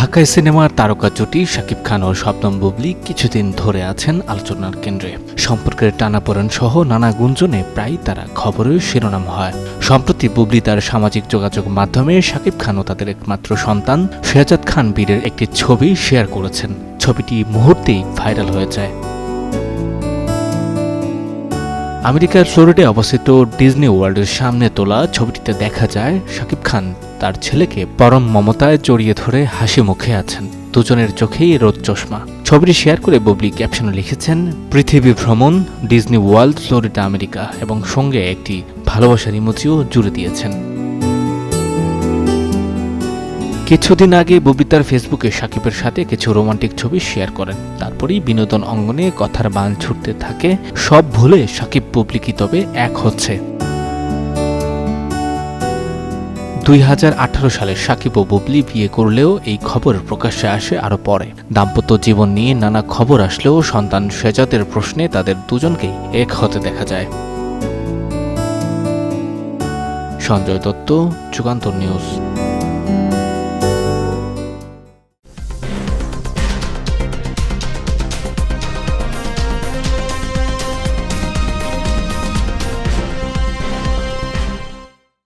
ঢাকায় সিনেমার তারকা জুটি শাকিব খান ও শবনম বুবলি কিছুদিন ধরে আছেন আলোচনার কেন্দ্রে। সম্পর্কের টানাপোড়েন সহ নানা গুঞ্জনে প্রায় তারা খবরের শিরোনাম হয়। সম্প্রতি বুবলি তার সামাজিক যোগাযোগ মাধ্যমে শাকিব খান ও তাদের একমাত্র সন্তান শেহজাদ খান বীরের একটি ছবি শেয়ার করেছেন। ছবিটি মুহূর্তেই ভাইরাল হয়ে যায়। আমেরিকার ফ্লোরিডে অবস্থিত ডিজনি ওয়ার্ল্ডের সামনে তোলা ছবিটিতে দেখা যায়, শাকিব খান তার ছেলেকে পরম মমতায় জড়িয়ে ধরে হাসি মুখে আছেন। দুজনের চোখেই রোদ চশমা। ছবিটি শেয়ার করে ববলি ক্যাপশনে লিখেছেন, পৃথিবী ভ্রমণ ডিজনি ওয়ার্ল্ড, ফ্লোরিডা, আমেরিকা এবং সঙ্গে একটি ভালোবাসার ইমোজিও জুড়ে দিয়েছেন। কিছুদিন আগে ববিতার তার ফেসবুকে সাকিবের সাথে কিছু রোমান্টিক ছবি শেয়ার করেন। তারপরেই বিনোদন অঙ্গনে কথার বান ছুটতে থাকে। সব ভুলে সাকিব বুবলি তবে এক হচ্ছে। দুই হাজার আঠারো সালে সাকিব ও বুবলি বিয়ে করলেও এই খবর প্রকাশ্যে আসে আরও পরে। দাম্পত্য জীবন নিয়ে নানা খবর আসলেও সন্তান সেজাতের প্রশ্নে তাদের দুজনকেই এক হতে দেখা যায়। সঞ্জয় দত্ত, যুগান্তর নিউজ।